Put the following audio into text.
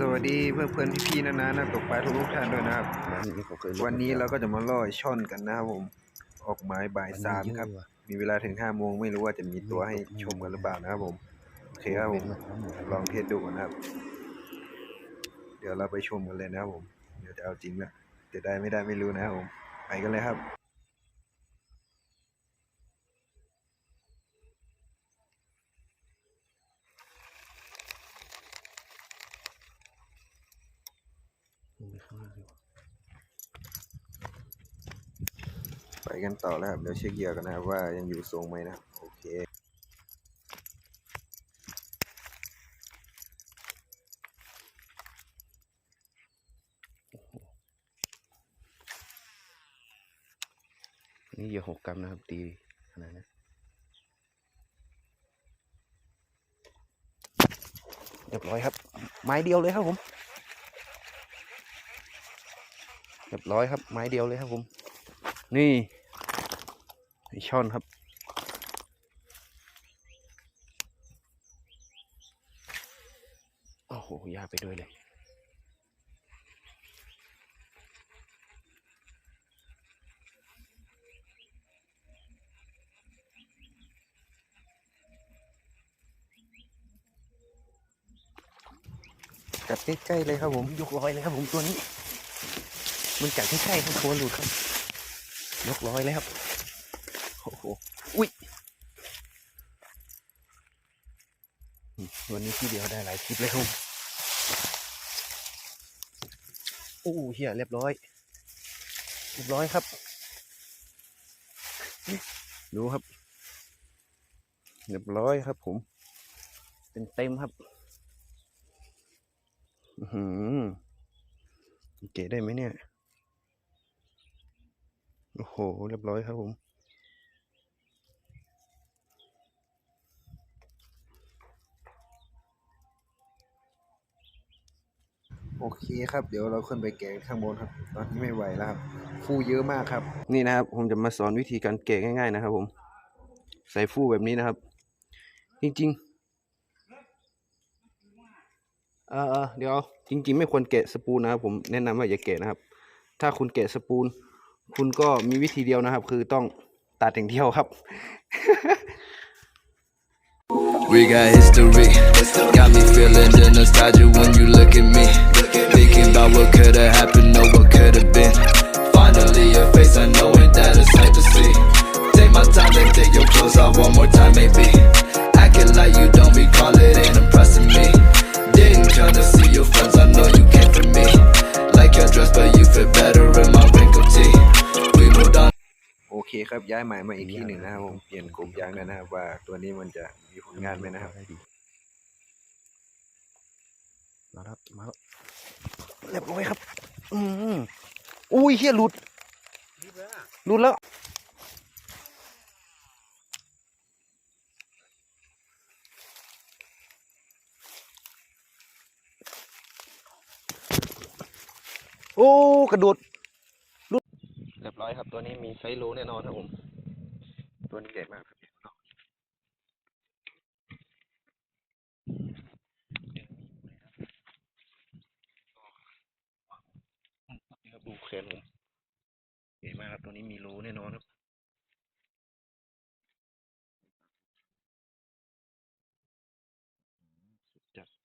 สวัสดีเพื่อนเพื่อนๆพี่ๆนะนะนักตกปลาทุกๆท่านด้วยนะครับร้านนี้ผมเคยวันนี้เราก็จะมาล่อช่อนกันนะครับผม ออกหมายบ่ายสามครับ มีเวลาถึงห้าโมงไม่รู้ว่าจะมีตัวให้ชมกันหรือเปล่านะครับผมโอเคครับผมลองเทสดูก่อนนะครับ เดี๋ยวเราไปชมกันเลยนะครับผม เดี๋ยวจะเอาจริงละจะได้ไม่ได้ไม่รู้นะครับผม ไปกันเลยครับ ไปกันต่อแล้วครับ เดี๋ยวเช็คเหยื่อกันนะครับว่ายังอยู่ทรงไหมนะครับ โอเคนี่เหยื่อหกกรัมนะครับ ตีขนาดนี้เรียบร้อยครับ ไม้เดียวเลยครับผม เรียบร้อยครับ ไม้เดียวเลยครับผม นี่ช่อนครับ โอ้โหยาไปด้วยเลยจับใกล้ๆเลยครับผมยกร้อยเลยครับผมตัวนี้ มันกัดใกล้ๆครับตัวหลุดครับยกร้อยแล้วครับโอ้โหอุ้ยวันนี้ที่เดียวได้หลายคลิปเลยครับโอ้เฮียเรียบร้อย เรียบร้อยครับดูครับ เรียบร้อยครับ ผมเต็มเต็มครับอือหือเก๋ได้ไหมเนี่ย โอ้โห เรียบร้อยครับผม โอเคครับ เดี๋ยวเราขึ้นไปแกะข้างบนครับ ตอนนี้ไม่ไหวแล้วครับ ฟูเยอะมากครับ นี่นะครับ ผมจะมาสอนวิธีการแกะง่าย ๆ นะครับผม ใส่ฟูแบบนี้นะครับ จริงๆ เออเออเดี๋ยวจริง ๆ ไม่ควรแกะสปูนนะครับผม แนะนำว่าอย่าแกะนะครับ ถ้าคุณแกะสปูน คุณก็มีวิธีเดียวนะครับ คือต้องตัดอย่างเดียวครับ We got history. Got me feeling the nostalgia when you look at me. Thinking about what could have happened or what could have been. คครับย้ายหมายมาอีกที่หนึ่งนะครับผมเปลี่ยนกลุ่มยางแล้วนะครับ ว่าตัวนี้มันจะมีผลงานไหมนะครับมาแล้วมาแล้วเรียบร้อยครับ อืมอุ้ยเฮียหลุดหลุดแล้วโอ้ กระโดดหลุด เรียบร้อยครับ ตัวนี้มีไซส์โลแน่นอนครับผม ตัวนี้ใหญ่มากครับดูแขนผมใหญ่มากครับ ตัวนี้มีรูแน่นอนครับจัด